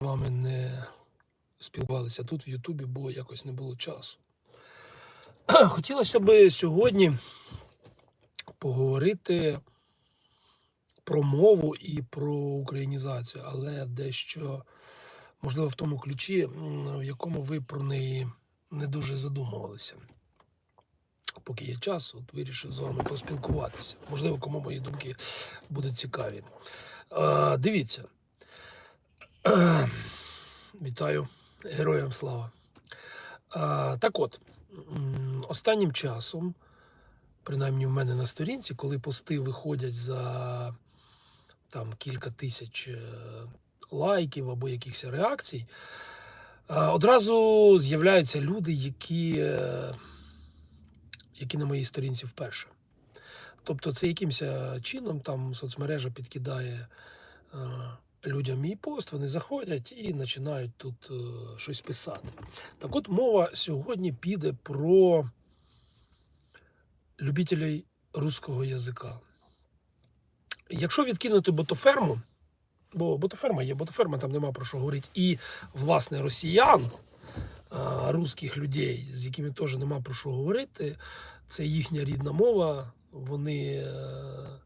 вами не спілкувалися тут в Ютубі, бо якось не було часу. Хотілося б сьогодні поговорити про мову і про українізацію, але дещо, можливо, в тому ключі, в якому ви про неї не дуже задумувалися. Поки є час, от вирішив з вами поспілкуватися. Можливо, кому мої думки будуть цікаві. Дивіться. Вітаю, героям слава. Так от, останнім часом, принаймні в мене на сторінці, коли пости виходять за там кілька тисяч е, лайків або якихось реакцій, одразу з'являються люди, які, е, які на моїй сторінці вперше. Тобто, це якимось е, чином там соцмережа підкидає людям мій пост, вони заходять і починають тут е, щось писати. Так от мова сьогодні піде про любителей руського язика. Якщо відкинути ботоферму, бо ботоферма є, ботоферма там нема про що говорити, і власне росіян, русських людей, з якими теж нема про що говорити, це їхня рідна мова, вони е,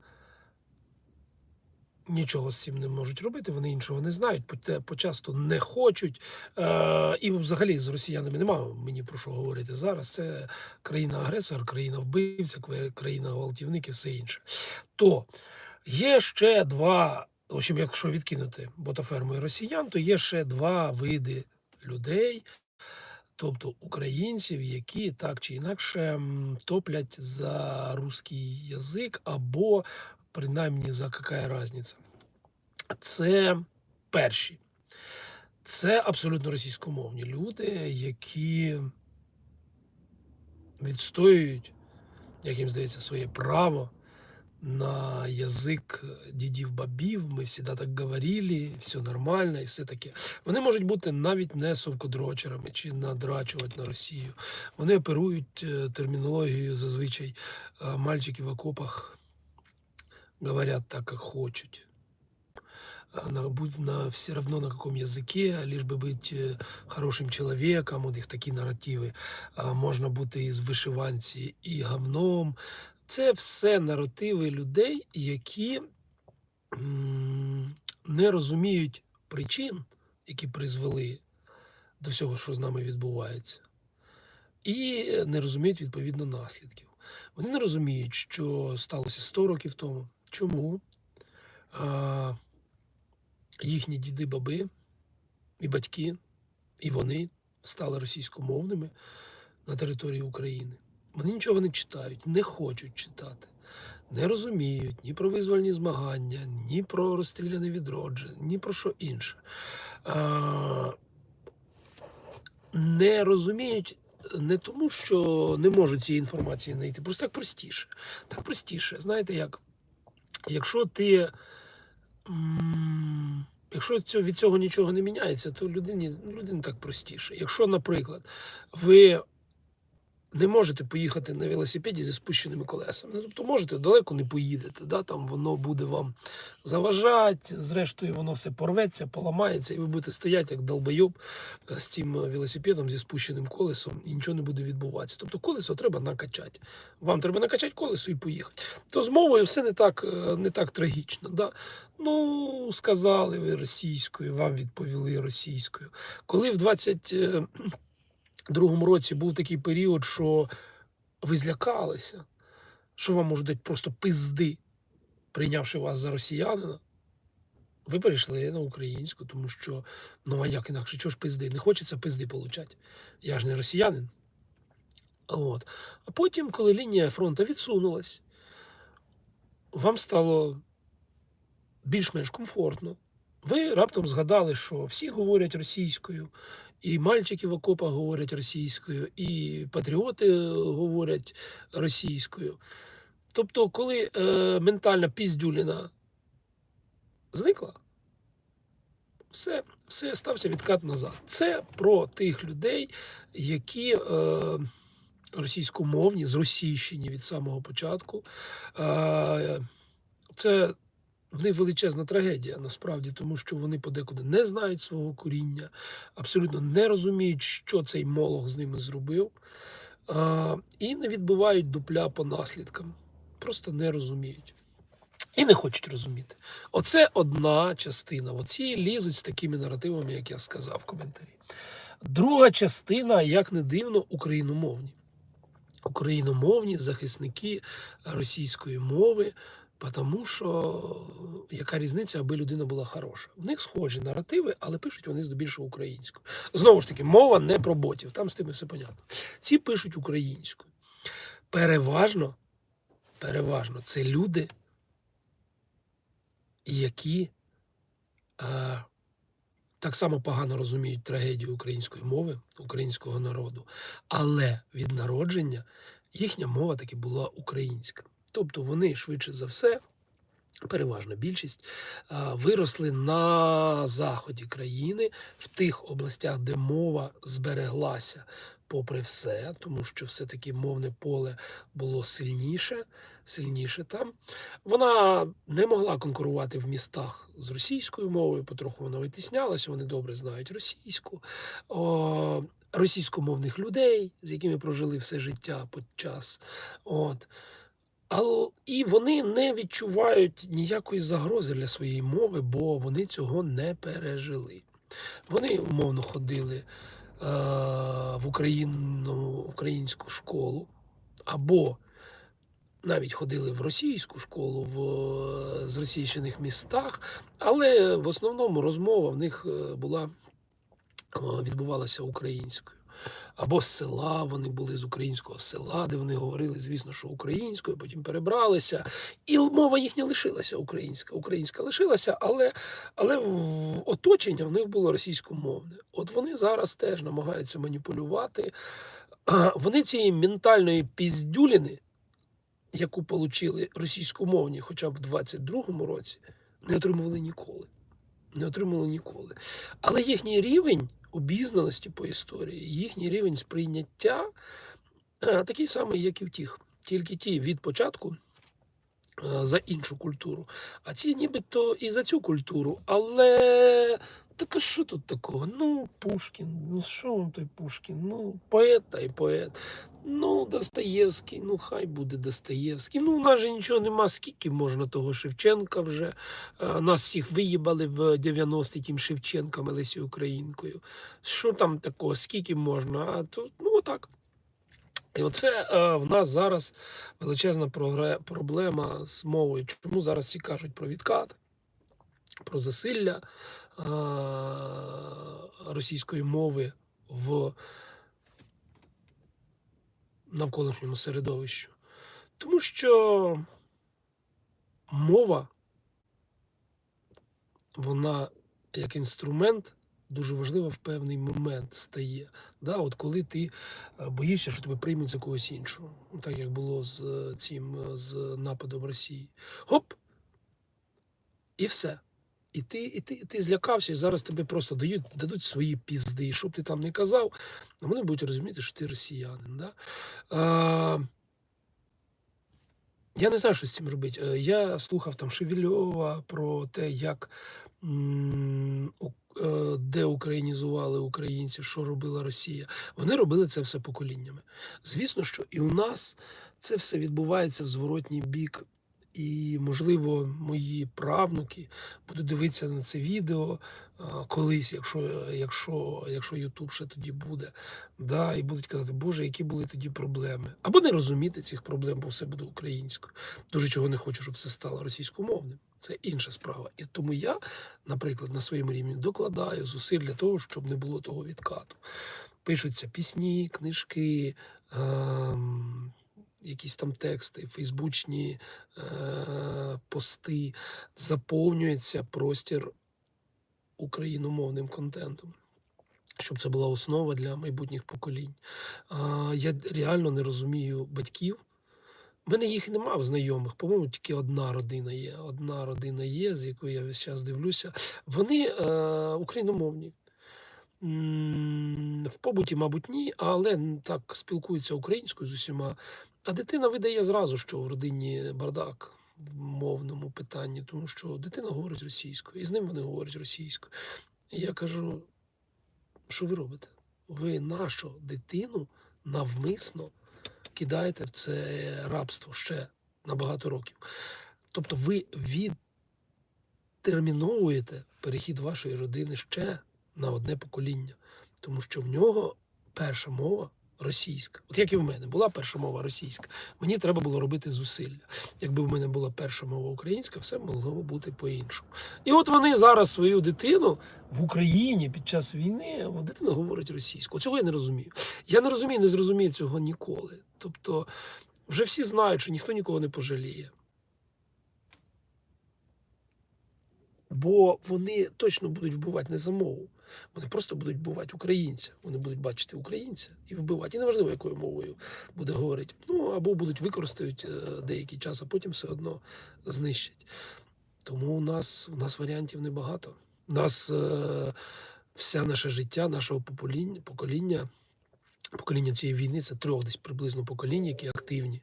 нічого з цим не можуть робити, вони іншого не знають, почасто не хочуть. Е, і взагалі з росіянами немає мені про що говорити зараз. Це країна-агресор, країна-вбивця, країна-гвалтівник і все інше. То є ще два, в общем, якщо відкинути ботаферму і росіян, то є ще два види людей. Тобто українців, які так чи інакше топлять за русський язик, або принаймні за яка різниця. Це перші. Це абсолютно російськомовні люди, які відстоюють, як їм здається, своє право на язик дідів бабів. Ми завжди так говорили, все нормально і все таке. Вони можуть бути навіть не совкодрочерами чи надрачувати на Росію. Вони оперують е, термінологією зазвичай е, мальчики в окопах говорят так, как хочуть. А На, будь на все равно на каком языке, лишь бы быть е, хорошим чоловіком, у них такі наративи. А можна бути із вишиванці і гавном. Це все наративи людей, які м, не розуміють причин, які призвели до всього, що з нами відбувається, і не розуміють відповідно наслідків. Вони не розуміють, що сталося 100 років тому. Чому а, їхні діди, баби і батьки, і вони стали російськомовними на території України. Вони нічого не читають, не хочуть читати, не розуміють ні про визвольні змагання, ні про розстріляне відродження, ні про що інше. А, не розуміють не тому, що не можуть цієї інформації знайти, просто так простіше. Так простіше. Знаєте як? Якщо ти. Якщо від цього нічого не міняється, то людині, людині так простіше. Якщо, наприклад, ви не можете поїхати на велосипеді зі спущеними колесами, ну, тобто можете, далеко не поїдете, да, там воно буде вам заважати, зрештою воно все порветься, поламається, і ви будете стояти як долбойоб е, з цим е, велосипедом зі спущеним колесом, і нічого не буде відбуватися. Тобто колесо треба накачати. Вам треба накачати колесо і поїхати. То з мовою все не так, е, не так трагічно. Да? Ну, сказали ви російською, вам відповіли російською. Коли в 22-му році був такий період, що ви злякалися, що вам можуть дати просто пизди, прийнявши вас за росіянина, ви перейшли на українську, тому що ну а як інакше, чого ж пизди? Не хочеться пизди получати. Я ж не росіянин. От. А потім, коли лінія фронту відсунулась, вам стало більш-менш комфортно. Ви раптом згадали, що всі говорять російською, і мальчики в окопах говорять російською, і патріоти говорять російською. Тобто, коли е, ментальна піздюліна зникла, все, все стався відкат назад. Це про тих людей, які е, російськомовні, зросійщені від самого початку. Е, це в них величезна трагедія насправді, тому що вони подекуди не знають свого коріння, абсолютно не розуміють, що цей молох з ними зробив, а, і не відбивають дупля по наслідкам. Просто не розуміють. І не хочуть розуміти. Оце одна частина. Оці лізуть з такими наративами, як я сказав в коментарі. Друга частина, як не дивно, україномовні. Україномовні захисники російської мови, тому що яка різниця, аби людина була хороша. В них схожі наративи, але пишуть вони здебільшого українською. Знову ж таки, мова не про ботів, там з тими все понятно. Ці пишуть українською. Переважно, переважно, це люди, які е, так само погано розуміють трагедію української мови, українського народу, але від народження їхня мова таки була українська. Тобто вони швидше за все, переважна більшість, виросли на заході країни в тих областях, де мова збереглася попри все, тому що все-таки мовне поле було сильніше, сильніше там. Вона не могла конкурувати в містах з російською мовою, потроху вона витіснялася, вони добре знають російську. О, російськомовних людей, з якими прожили все життя під час. От. І вони не відчувають ніякої загрози для своєї мови, бо вони цього не пережили. Вони умовно ходили е, в Україну, українську школу, або навіть ходили в російську школу в е, зросійщених містах, але в основному розмова в них е, була відбувалася українською. Або з села, вони були з українського села, де вони говорили, звісно, що українською, потім перебралися. І мова їхня лишилася українська. Українська лишилася, але, але в оточення в них було російськомовне. От вони зараз теж намагаються маніпулювати. Вони цієї ментальної піздюліни, яку отримали російськомовні, хоча б в 22-му році, не отримували ніколи. Не отримали ніколи. Але їхній рівень обізнаності по історії, їхній рівень сприйняття е, такий самий, як і в тих. Тільки ті від початку е, за іншу культуру, а ці нібито і за цю культуру. Але так а що тут такого? Ну, Пушкін, ну що той Пушкін? Ну, поет та й поет. Ну, Достоєвський, ну хай буде Достоєвський. Ну, у нас же нічого нема, скільки можна того Шевченка вже. Е, Нас всіх виїбали в 90-ті тим Шевченком, Лесі Українкою. Що там такого, скільки можна? А то, ну, отак. І оце е, в нас зараз величезна проблема з мовою. Чому зараз всі кажуть про відкат, про засилля е, російської мови в навколишньому середовищу? Тому що мова, вона як інструмент дуже важлива в певний момент стає. Да? От коли ти е, боїшся, що тебе приймуть за когось іншого, так як було з е, цим е, з нападом Росії. Гоп! І все. І ти, і ти, і ти злякався, і зараз тебе просто дають, дадуть свої пізди. І що б ти там не казав, вони будуть розуміти, що ти росіянин. Да? А, я не знаю, що з цим робити. Е, Я слухав там Шевельова про те, як м, у- е, українців, що робила Росія. Вони робили це все поколіннями. Звісно, що і у нас це все відбувається в зворотній бік. І, можливо, мої правнуки будуть дивитися на це відео колись, якщо, якщо, якщо Ютуб ще тоді буде, да, і будуть казати, Боже, які були тоді проблеми. Або не розуміти цих проблем, бо все буде українською. Дуже чого не хочу, щоб все стало російськомовним. Це інша справа. І тому я, наприклад, на своєму рівні докладаю зусиль для того, щоб не було того відкату. Пишуться пісні, книжки. ем, Якісь там тексти, фейсбучні е, пости, заповнюється простір україномовним контентом, щоб це була основа для майбутніх поколінь. Я реально не розумію батьків. У мене їх нема в знайомих. По-моєму, тільки одна родина є. Одна родина є, з якою я весь час дивлюся. Вони е, україномовні. В побуті, мабуть, ні, але так спілкуються українською з усіма. А дитина видає зразу, що в родині бардак. в мовному питанні, тому що дитина говорить російською, і з ним вони говорять російською. І я кажу, що ви робите? Ви нашу дитину навмисно кидаєте в це рабство ще на багато років. Тобто ви відтерміновуєте перехід вашої родини ще на одне покоління, тому що в нього перша мова російська. От як і в мене була перша мова російська, мені треба було робити зусилля. Якби в мене була перша мова українська, все могло бути по-іншому. І от вони зараз свою дитину в Україні під час війни, дитина говорить російською. Цього я не розумію. Я не розумію, не зрозумію цього ніколи. Тобто, вже всі знають, що ніхто нікого не пожаліє. Бо вони точно будуть вбивати не за мову. Вони просто будуть вбивати українця. Вони будуть бачити українця і вбивати. І неважливо, якою мовою буде говорити. Ну або будуть використають е, деякий час, а потім все одно знищать. Тому у нас, у нас варіантів небагато. У нас е, все наше життя, нашого покоління, покоління, покоління цієї війни це трьох десь приблизно поколінь, які активні.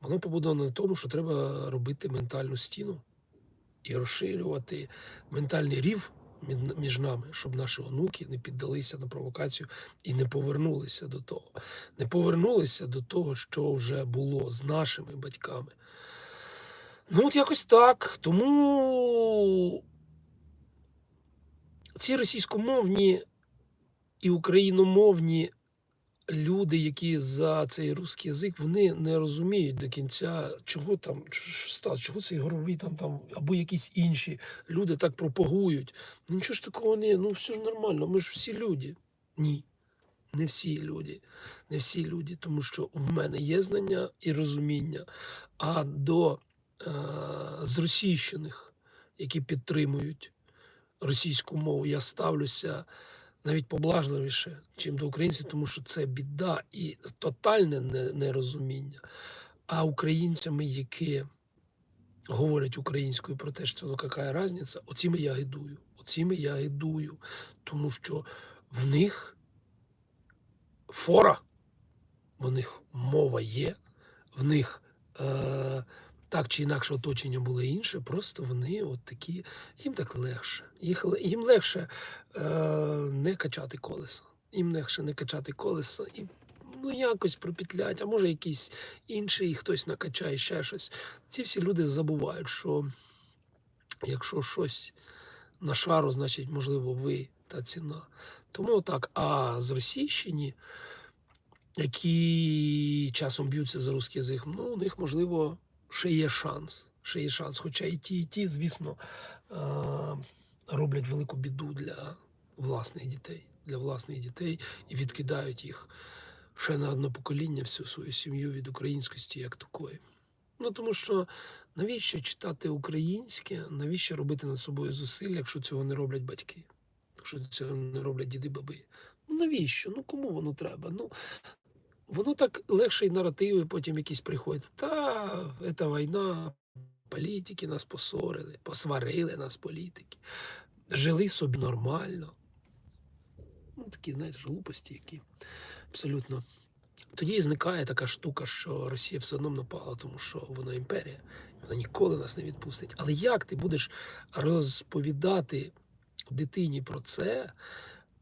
Воно побудовано на тому, що треба робити ментальну стіну і розширювати ментальний рів між нами, щоб наші онуки не піддалися на провокацію і не повернулися до того. Не повернулися до того, що вже було з нашими батьками. Ну, от якось так. Тому ці російськомовні і україномовні люди, які за цей русський язик, вони не розуміють до кінця, чого там стало, чого цей горовий там, там або якісь інші люди так пропагують. Ну нічого ж такого не, ну все ж нормально, ми ж всі люди. Ні. Не всі люди, не всі люди, тому що в мене є знання і розуміння. А до е, зросійщених, які підтримують російську мову, я ставлюся навіть поблажливіше, чим до українців, тому що це біда і тотальне нерозуміння. А українцями, які говорять українською про те, що ну яка різниця, оціми я гидую. Оціми я гидую, тому що в них фора, в них мова є, в них е, так чи інакше оточення було інше, просто вони от такі, їм так легше. Їх, їм легше е, не качати колеса. Їм легше не качати колеса і ну, якось пропетлять, а може якийсь інший хтось накачає ще щось. Ці всі люди забувають, що якщо щось на шару, значить, можливо, ви та ціна. Тому так, а з Російщині, які часом б'ються за русський язик, ну, у них, можливо, ще є шанс. Ще є шанс. Хоча і ті, і ті, звісно, е, роблять велику біду для власних дітей, для власних дітей і відкидають їх ще на одне покоління, всю свою сім'ю від українськості як такої. Ну тому що навіщо читати українське, навіщо робити над собою зусилля, якщо цього не роблять батьки, якщо цього не роблять діди баби? Ну навіщо? Ну кому воно треба? Ну воно так легше і наративи потім якісь приходять. Та це війна, політики нас посорили, посварили нас політики, жили собі нормально. Ну, такі, знаєте, глупості, які абсолютно. Тоді і зникає така штука, що Росія все одно напала, тому що вона імперія, вона ніколи нас не відпустить. Але як ти будеш розповідати дитині про це,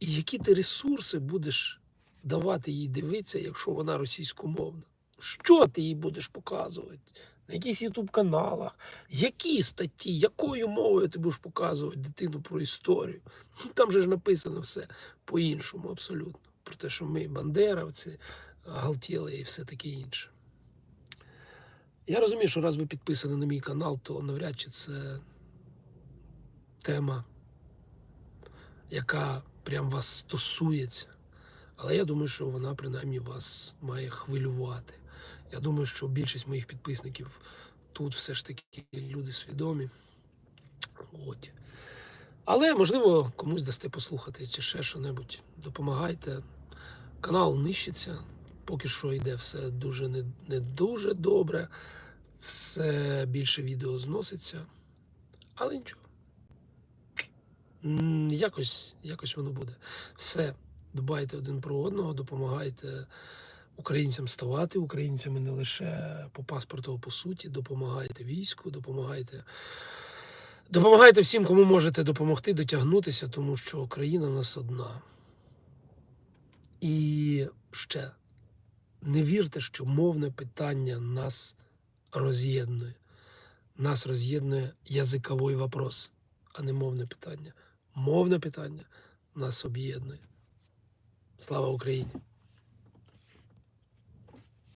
і які ти ресурси будеш давати їй дивитися, якщо вона російськомовна? Що ти їй будеш показувати? На якихось ютуб каналах, які статті, якою мовою ти будеш показувати дитину про історію? Ну, Там же ж написано все по-іншому, абсолютно. Про те, що ми бандеровці, галтіли і все таке інше. Я розумію, що раз ви підписані на мій канал, то навряд чи це тема, яка прям вас стосується. Але я думаю, що вона принаймні вас має хвилювати. Я думаю, що більшість моїх підписників тут все ж таки люди свідомі. От. Але, можливо, комусь дасте послухати чи ще що-небудь. Допомагайте. Канал нищиться. Поки що йде все дуже не, не дуже добре. Все більше відео зноситься. Але нічого. Якось, якось воно буде. Все. Дбайте один про одного, допомагайте українцям ставати українцями не лише по паспорту, а по суті. Допомагайте війську, допомагайте. Допомагайте всім, кому можете допомогти дотягнутися, тому що країна нас одна. І ще не вірте, що мовне питання нас роз'єднує. Нас роз'єднує язиковий вопрос, а не мовне питання. Мовне питання нас об'єднує. Слава Україні!